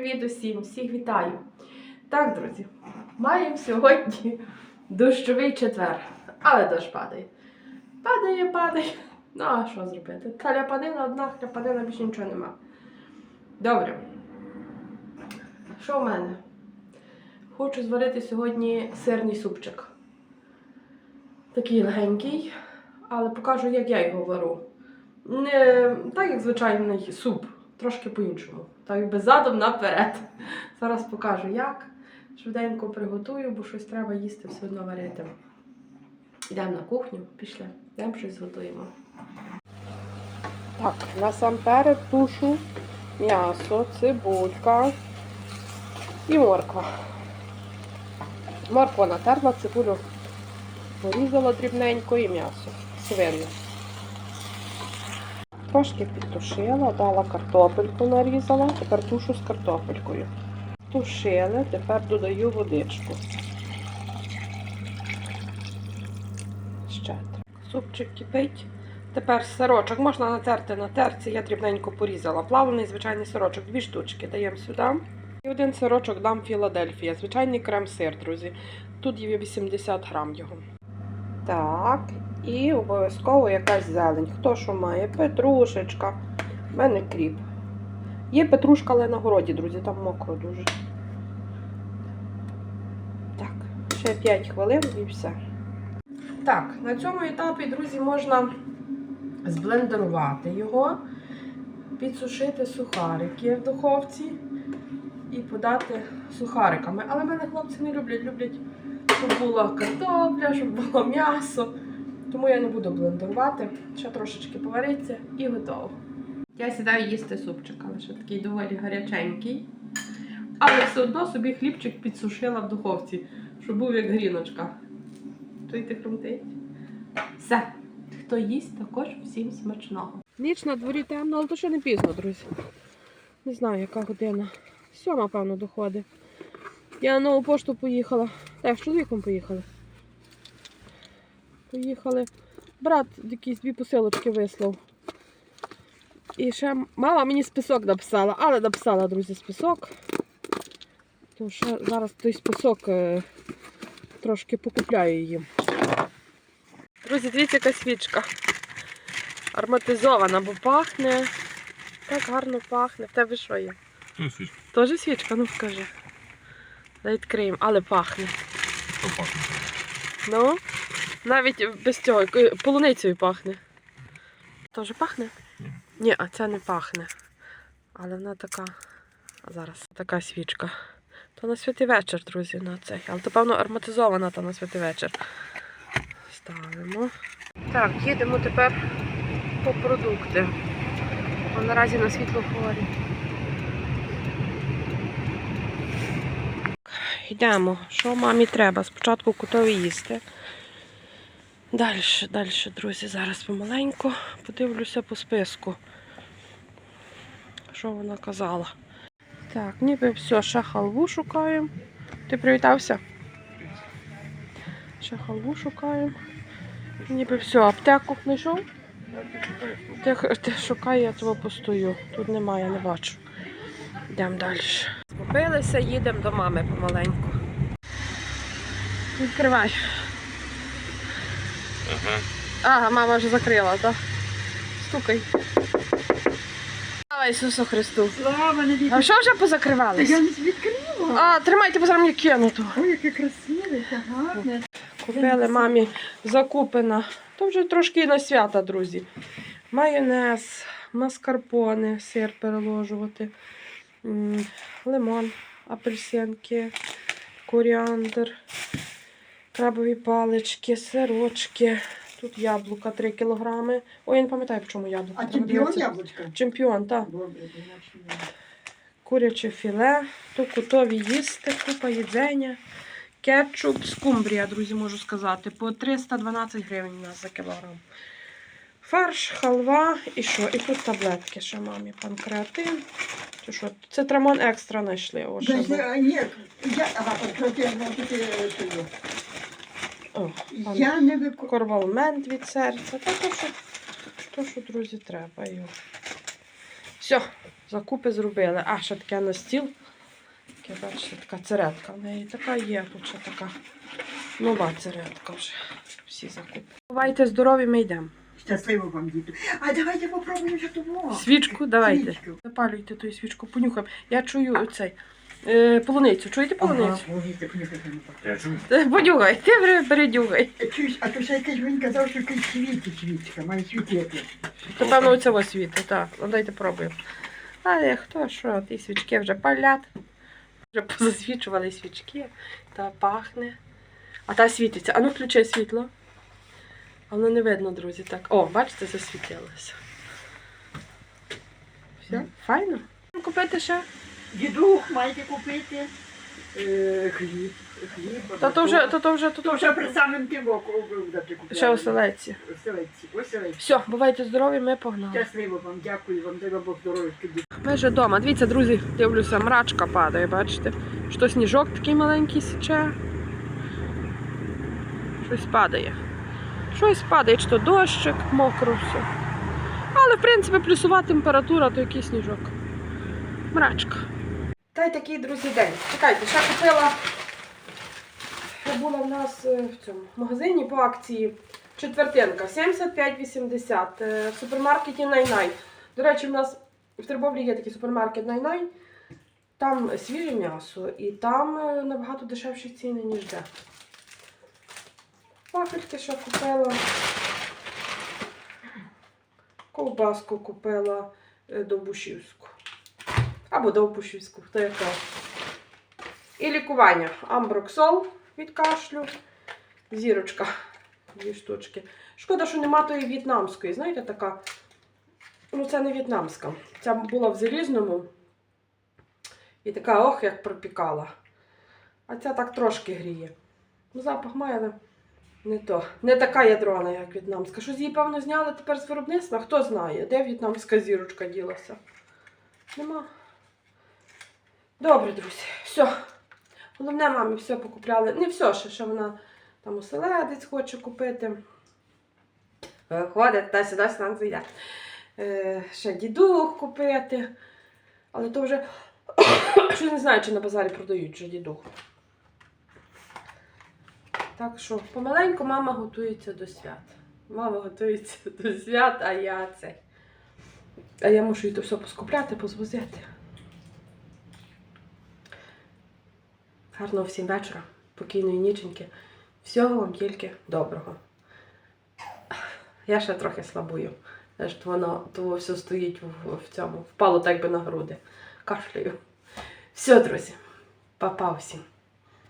привіт усім! Всіх вітаю! Так, друзі, маємо сьогодні дощовий четвер, але дощ падає. Падає, падає. Ну, а що зробити? Та ляпанина одна, хляпанина більше нічого нема. Добре. Що в мене? Хочу зварити сьогодні сирний супчик. Такий легенький, але покажу, як я його вару. Не так, як звичайний суп, трошки по-іншому. Так якби задом наперед. Зараз покажу як. Швиденько приготую, бо щось треба їсти все одно варити. Йдемо на кухню, пішли, йдемо щось зготуємо. Так, насамперед тушу м'ясо, цибулька і морква. Морква натерла, цибулю порізала дрібненько і м'ясо свине. Трошки підтушила, дала картопельку нарізала, тепер тушу з картопелькою. Тушили, тепер додаю водичку. Ще. Супчик кипить. Тепер сирочок можна натерти на терці, я дрібненько порізала. Плавлений звичайний сирочок, дві штучки даємо сюди. І один сирочок дам Філадельфія, звичайний крем-сир, друзі. Тут є 80 грам його. Так, і обов'язково якась зелень. Хто що має? Петрушечка. У мене кріп. Є петрушка, але на городі, друзі, там мокро дуже. Так, ще 5 хвилин і все. Так, на цьому етапі, друзі, можна зблендерувати його, підсушити сухарики в духовці і подати сухариками. Але мене хлопці не люблять, люблять, щоб була картопля, щоб було м'ясо. Тому я не буду блендерувати. Ще трошечки повариться і готово. Я сідаю їсти супчик, але ще такий доволі гаряченький. Але все одно собі хлібчик підсушила в духовці, щоб був як гріночка. Чуєте хрумтить? Все. Хто їсть, також всім смачного. Ніч на дворі темно, але то ще не пізно, друзі. Не знаю, яка година. Сьома, певно, доходить. Я на нову пошту поїхала. Так, з чоловіком поїхали. Поїхали. Брат якісь дві посилочки вислав. І ще мама мені список написала, але написала, друзі, список. То ще зараз той список е, трошки покупляю їм. Друзі, дивіться, яка свічка. Ароматизована, бо пахне. Так гарно пахне. В тебе що є? Ну, свічка, Тоже свічка? Ну скажи. Дай відкриємо, але пахне. то пахне. Ну, навіть без цього, полуницею пахне. Тоже пахне? Ні. Ні, а це не пахне. Але вона така. А зараз така свічка. То на святий вечір, друзі, на цей. Але то, певно, ароматизована та на святий вечір. Ставимо. Так, їдемо тепер по продукти. А наразі на світлофорі. Йдемо. Що мамі треба? Спочатку готові їсти. Далі, далі, друзі, зараз помаленьку подивлюся по списку. Що вона казала? Так, ніби все, ще халву шукаємо. Ти привітався? Ще халву шукаємо. Ніби все, аптеку знайшов? Ти, ти шукай, я того постою. Тут немає, не бачу. Йдемо далі. Скупилися, їдемо до мами помаленьку. Відкривай. Ага. Ага, мама вже закрила, так? Стукай. Слава Ісусу Христу. Слава не А що вже Та позакривались? я не відкрила. А, тримайте, бо зараз мені кинуто. Ой, яке красиве, яке гарне. Купили мамі закупина. То вже трошки і на свята, друзі. Майонез, маскарпоне, сир переложувати, лимон, апельсинки, коріандр, крабові палички, сирочки. Тут яблука 3 кілограми. Ой, я не пам'ятаю, в чому яблука. А Треба чемпіон дивитися. яблучка? Чемпіон, так. Добре, Куряче філе, то готові їсти, купа їдзення, кетчуп, скумбрія, друзі, можу сказати, по 312 гривень у нас за кілограм. Фарш, халва і що? І тут таблетки ще мамі, панкреатин. Чи що? Цитрамон екстра знайшли. О, ще Да, ви- я- Ні, я, ага, ну, таке. О, Я не вику... Корвалмент від серця. Та то, що, то, що друзі, треба. його. Все, закупи зробили. А, ще таке на стіл. таке, бачите, така церетка. В неї така є, тут ще така нова церетка вже. Всі закупи. Бувайте здорові, ми йдемо. Щасливо вам, діти. А давайте попробуємо того. Свічку давайте. Свічку. Запалюйте ту свічку, понюхаємо. Я чую цей. Е, полуницю. Чуєте полуницю? Я чую. Е, Понюхай, ти бери- передюхай. Чуєш, а то ще якийсь він казав, що якийсь світі свічка, має світити. То певно оце ось світло, так. Ну дайте пробуємо. Але хто що, ті свічки вже палять. Вже позасвічували свічки, та пахне. А та світиться. А ну включай світло. А воно не видно, друзі. Так. О, бачите, засвітилося. Все, файно. Купити ще? Дідух маєте купити. Е, хліб. Хліб. Та то вже, то, то вже, то, То вже при самим тим будете купляти. Ще оселедці. Оселедці. Оселедці. Все, бувайте здорові, ми погнали. Щасливо вам, дякую вам, дай вам Бог здоров'я. Ми вже вдома. Дивіться, друзі, дивлюся, мрачка падає, бачите? Що сніжок такий маленький січе. Щось падає. Щось падає, чи то дощик, мокро все. Але, в принципі, плюсова температура, то який сніжок. Мрачка. Та й такий, друзі, день. Чекайте, ще купила. Була в нас е, в цьому магазині по акції четвертинка 75,80 е, в супермаркеті Найнай. До речі, в нас в Тербовлі є такий супермаркет Найнай. Там свіже м'ясо і там е, набагато дешевші ціни, ніж де. Пахельки що купила. Ковбаску купила довбушівську. Або довбушівську, хто яка. І лікування. Амброксол від кашлю. Зірочка. Дві штучки. Шкода, що нема тої в'єтнамської. Знаєте, така. Ну, це не в'єтнамська. Ця була в залізному. І така, ох, як пропікала. А ця так трошки гріє. Ну, запах має, але не то. Не така ядрона, як в'єтнамська. Щось її, певно, зняли тепер з виробництва. Хто знає, де в'єтнамська зірочка ділася? Нема. Добре, друзі. Все. Головне, мамі все покупляли. Не все, ще, ще вона там оселедець хоче купити. Ходить та сюди нам зайде. Е, ще дідух купити. Але то вже щось не знаю, чи на базарі продають вже дідух. Так що помаленьку мама готується до свят. Мама готується до свят, а я цей. А я мушу їй то все поскупляти, позвозити. Гарного всім вечора, покійної ніченьки. Всього вам тільки доброго. Я ще трохи слабую. То воно то все стоїть в, в цьому, впало так би на груди. Кашляю. Все, друзі, па-па всім.